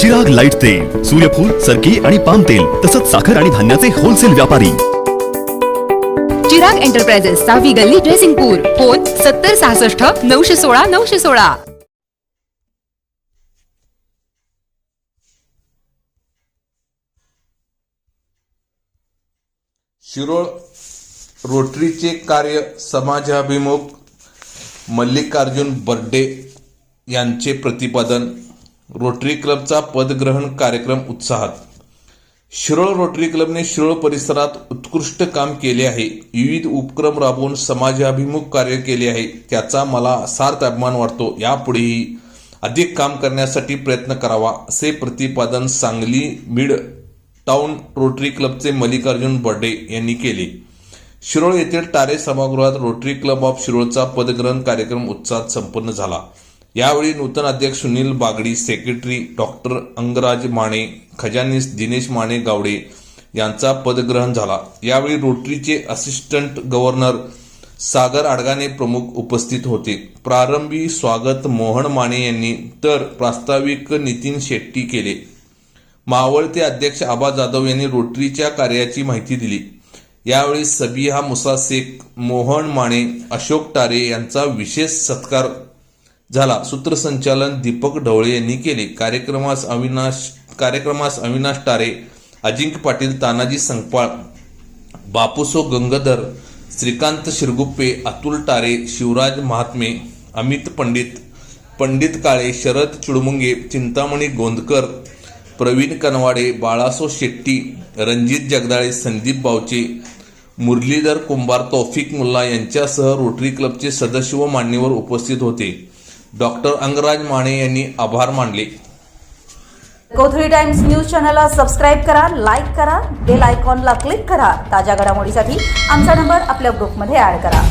Chirag light तेल सूर्यफूल सरकी आणि पाम तेल तसंच साखर आणि धान्याचे होलसेल व्यापारी. चिराग एंटरप्राइजेस सहावी गल्ली ड्रेसिंगपूर फोन सत्तर सहासष्ट नऊशे सोळा नऊशे सोळा. शिरोळ रोटरीचे कार्य समाजाभिमुख मल्लिकार्जुन बर्डे यांचे प्रतिपादन रोटरी क्लबचा पदग्रहण कार्यक्रम उत्साहात. शिरोळ रोटरी क्लबने शिरोळ परिसरात उत्कृष्ट काम केले आहे. विविध उपक्रम राबवून समाजाभिमुख कार्य केले आहे. त्याचा मला सार्थ अभिमान वाटतो. यापुढेही अधिक काम करण्यासाठी प्रयत्न करावा असे प्रतिपादन सांगली मिड टाउन रोटरी क्लबचे मल्लिकार्जुन बर्डे यांनी केले. शिरोळ येथील टारे सभागृहात रोटरी क्लब ऑफ शिरोळचा पदग्रहण कार्यक्रम उत्साहात संपन्न झाला. यावेळी नूतन अध्यक्ष सुनील बागडी सेक्रेटरी डॉक्टर अंगराज माने खजानीस दिनेश माने गावडे यांचा पदग्रहण झाला. यावेळी रोटरीचे असिस्टंट गव्हर्नर सागर आडगाने प्रमुख उपस्थित होते. प्रारंभी स्वागत मोहन माने यांनी तर प्रास्ताविक नितीन शेट्टी केले. मावळते अध्यक्ष आबा जाधव यांनी रोटरीच्या कार्याची माहिती दिली. यावेळी सबिहा मुसा शेख मोहन माने अशोक टारे यांचा विशेष सत्कार झाला. सूत्रसंचालन दीपक ढवळे यांनी केले. कार्यक्रमास अविनाश कार्यक्रमास अविनाश टारे अजिंक्य पाटील तानाजी संगपाळ बापूसो गंगाधर श्रीकांत शिरगुप्पे अतुल टारे शिवराज महात्मे अमित पंडित पंडित काळे शरद चुडमुंगे चिंतामणी गोंदकर प्रवीण कनवाडे बाळासो शेट्टी रणजित जगदाळे संदीप बावचे मुरलीधर कुंभार तौफिक मुल्ला यांच्यासह रोटरी क्लबचे सदस्य व मान्यवर उपस्थित होते. डॉक्टर अंगराज माने यांनी आभार मानले. कोथळी टाइम्स न्यूज चॅनलला सबस्क्राईब करा लाईक करा बेल आयकॉनला क्लिक करा. ताज्या घडामोडीसाठी आमचा नंबर आपल्या ग्रुपमध्ये ऍड करा.